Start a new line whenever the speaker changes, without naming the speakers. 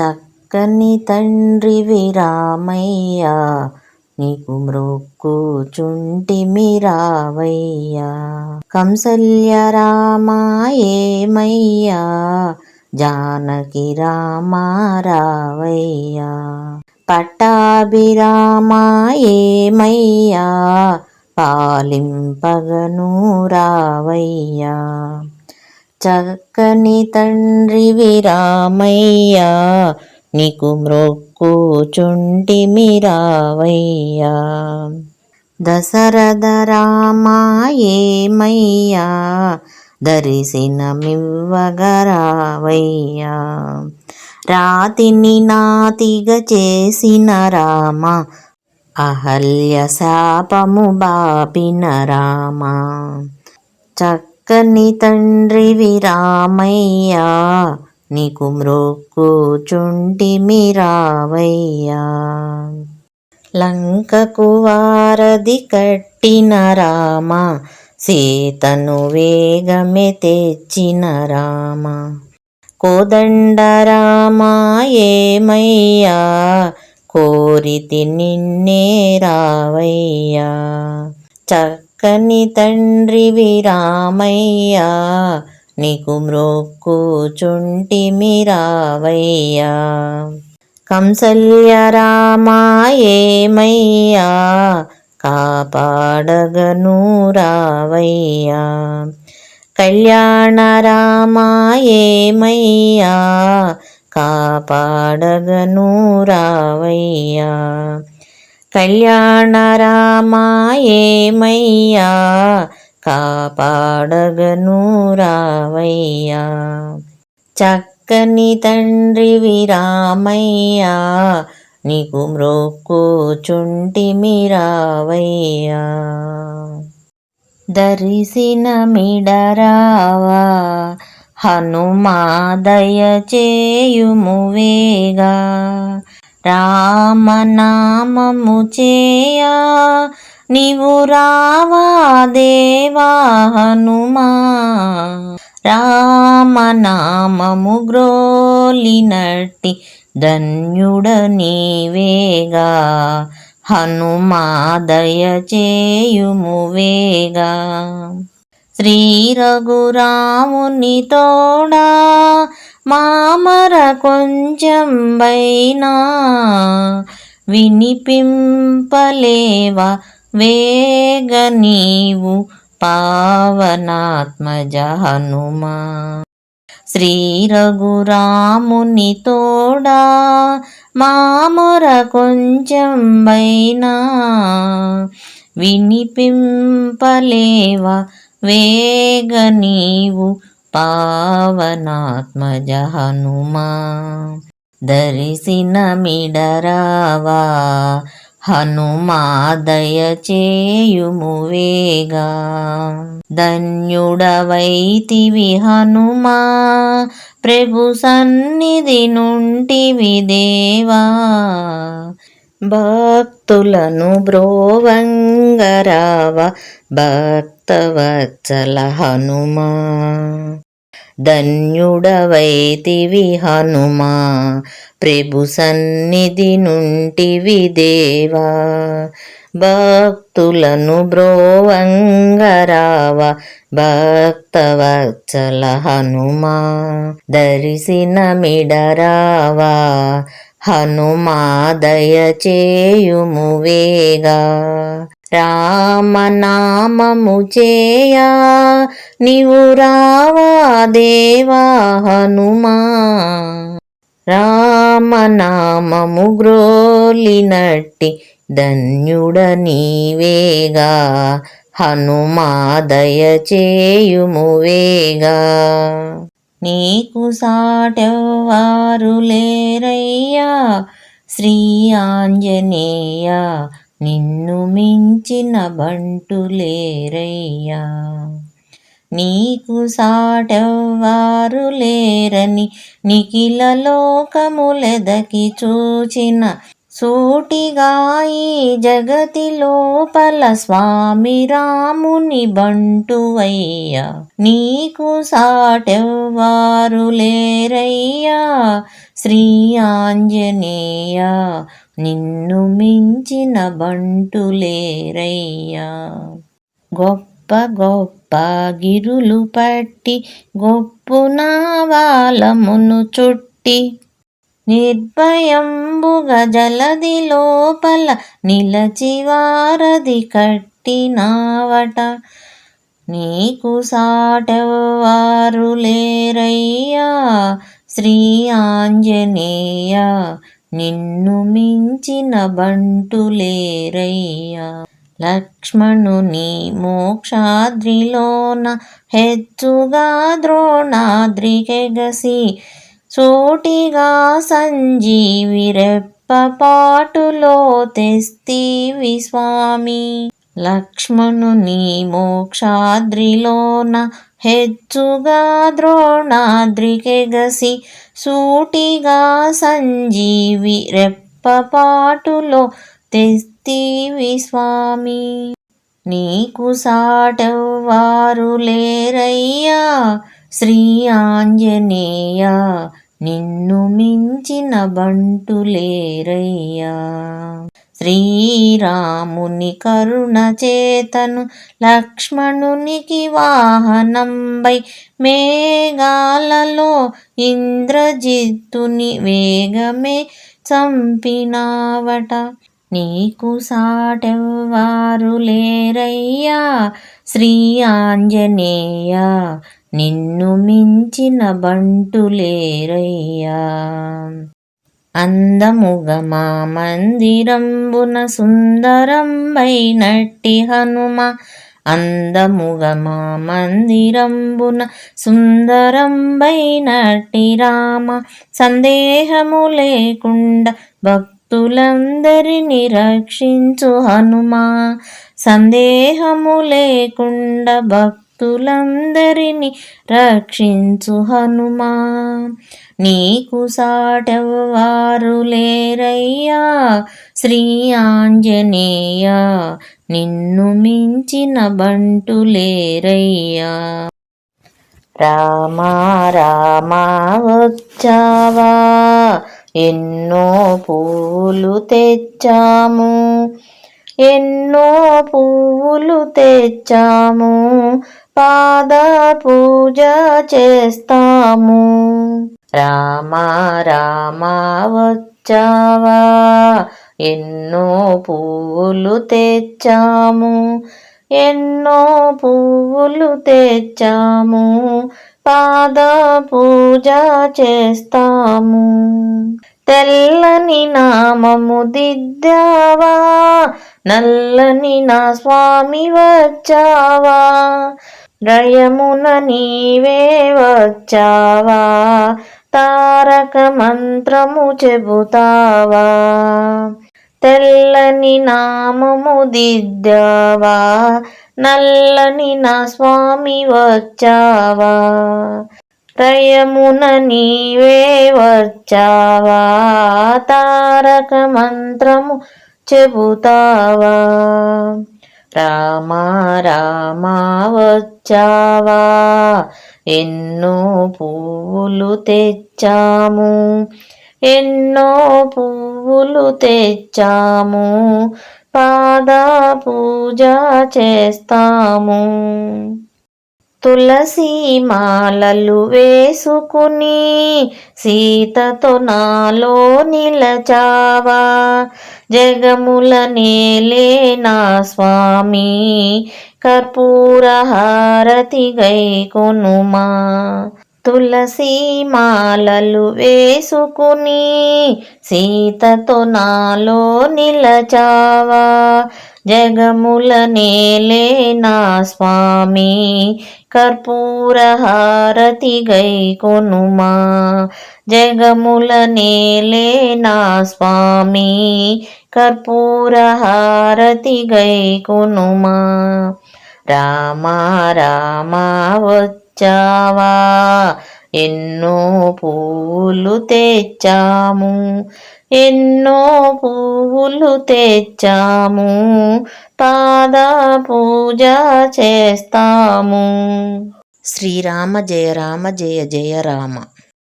చక్కని తండ్రి విరామయ్యా నీకు మ్రొక్కుచుంటిమి రావయ్యా కంసల్య రామాయేమయ్యా జానకి రామా రావయ్యా. పట్టాభిరామాయేమయ్యా పాలింపగను రావయ్యా. చక్కని తండ్రి విరామయ్యా నీకు మ్రొక్కుచుంటిమి రావయ్యా దశరథ రామాయేమయ్యా దర్శనమివ్వగరావయ్యా. రాతిని నాతిగ చేసిన రామ అహల్య శాపము బాపిన రామ. చక్కని తండ్రి విరామయ్యా నీకు మ్రొక్కుచుంటిమి రావయ్యా లంకకు వారధి కట్టిన రామ సీతను వేగమే తెచ్చిన రామ. కోదండ రామ ఏమయ్యా కోరితి నిన్నే రావయ్యా. కని తండ్రి విరామయ్యా నీకు మ్రొక్కుచుంటిమి రావయ్యా. కంసల్య రామా ఏమయ్యా కాపాడగను రావయ్యా. కళ్యాణ రామా ఏమయ్యా కాపాడగను రావయ్యా. కళ్యాణ రామా ఏమయ్యా కాపాడగను రావయ్యా. చక్కని తండ్రి విరామయ్యా నీకు మ్రొక్కుచుంటిమి రావయ్యా దరిసిన మిడరావా హనుమాదయ చేయుము వేగా. రామనామము చేయా. నీవు రావా దేవా హనుమా. రామనామము గ్రోలినట్టి ధన్యుడ నీవేగా. హనుమా దయచేయుము వేగా. శ్రీ రఘురాముని తోడా మామర కొంచెం వైనా వినిపింపలేవా వేగ నీవు పావనాత్మజ హనుమా శ్రీ రఘురాముని తోడా మామర కొంచెం వైనా వినిపింపలేవా వేగ నీవు పావనాత్మజ హనుమా దరిసిన మిడరావా హనుమా దయచేయుము వేగా ధన్యుడవైతివి హనుమా ప్రభు సన్నిధి నుంటివి దేవా భక్తులను బ్రోవంగరావ భక్తవత్సల హనుమా. ధన్యుడవైతివి హనుమా. ప్రభు సన్నిధి నుంటివి దేవా. భక్తులను బ్రోవంగరావ. భక్తవత్సల హనుమా. దరిసిన మిడరావా హనుమా దయ చేయుము వేగా. రామనామము చేయా నీవు రావా దేవా హనుమా. రామనామము గ్రోలినట్టి ధన్యుడ నీవేగా హనుమా దయచేయుము వేగా. నీకు సాటెవ్వారు లేరయ్యా శ్రీ ఆంజనేయ నిన్ను మించిన బంటు లేరయ్యా. నీకు సాటెవ్వారు లేరని నిఖిల లోకములెదకి చూచిన సూటిగా ఈ జగతి లోపల స్వామి రాముని బంటువయ్యా. నీకు సాటెవ్వారు లేరయ్యా. శ్రీ ఆంజనేయ నిన్ను మించిన బంటులేరయ్యా గొప్ప గొప్ప గిరులు పట్టి గొప్పున వాలమును చుట్టి నిర్భయంబుగ జలది లోపల నిలచివారది కట్టినావట నీకు సాటెవ్వారు లేరయ్యా శ్రీ ఆంజనేయ నిన్ను మించిన బంటులేరయ్యా లక్ష్మణుని మోక్షాద్రిలోన హెచ్చుగా ద్రోణాద్రికెగసి సోటిగా సంజీవి రెప్పపాటులో తెస్తీవి స్వామి. లక్ష్మణుని మోక్షాద్రిలోన హెచ్చుగా ద్రోణాద్రికెగసి సూటిగా సంజీవి రెప్పపాటులో తెస్తీవి స్వామి నీకు సాటెవ్వారు లేరయ్యా శ్రీ ఆంజనేయ నిన్ను మించిన బంటులేరయ్యా శ్రీరాముని కరుణ చేతను లక్ష్మణునికి వాహనంబై మేఘాలలో ఇంద్రజిత్తుని వేగమే చంపినావట. నీకు సాటెవ్వారు లేరయ్యా శ్రీ ఆంజనేయ నిన్ను మించిన బంటులేరయ్యా అందముగ మా మందిరంబున సుందరంబైనట్టి హనుమ. అందముగ మా మందిరంబున సుందరంబైనట్టి రామ. సందేహము లేకుండా భక్తులందరిని రక్షించు హనుమా. సందేహము లేకుండా భక్తులందరినీ రక్షించు హనుమా నీకు సాటవారు లేరయ్యా శ్రీ ఆంజనేయ. నిన్ను మించిన బంటు లేరయ్యా. రామా రామా వచ్చావా? ఎన్నో పూలు తెచ్చాము ఎన్నో పూలు తెచ్చాము. పాద పూజ చేస్తాము. రామా రామా వచ్చావా? ఎన్నో పువ్వులు తెచ్చాము. ఎన్నో పువ్వులు తెచ్చాము. పాద పూజ చేస్తాము. తెల్లని నామము దిద్దావా? నల్లని నా స్వామి వచ్చావా? రయమున నీవే వచ్చావా? తారక మంత్రము చెబుతావా? తెల్లని నామము దిద్దావా? నల్లని నా స్వామి వచ్చావా? రయమున నీవే వచ్చావా? తారక మంత్రము చెబుతావా? రామా రామా తెచ్చావా? ఎన్నో పువ్వులు తెచ్చాము. ఎన్నో పువ్వులు తెచ్చాము. పాద పూజ చేస్తాము. తులసి మాలలు వేసుకుని సీతతో నాలో నిలచావా? జగముల నేలే నా స్వామి కర్పూర హారతి గై కొనుమా. తులసి మాలలు వేసుకుని సీతతో నాలో నిలచావా. జగముల నేలే నా స్వామి కర్పూరహారతి గై కొనుమా. జగముల నేలే నా స్వామి కర్పూరహారతి గై కొనుమా. రామ రామ వచ్చావా. ఎన్నో పువ్వులు తెచ్చాము. ఎన్నో పువ్వులు తెచ్చాము. పాద పూజ చేస్తాము. శ్రీరామ జయ రామ జయ జయ రామ.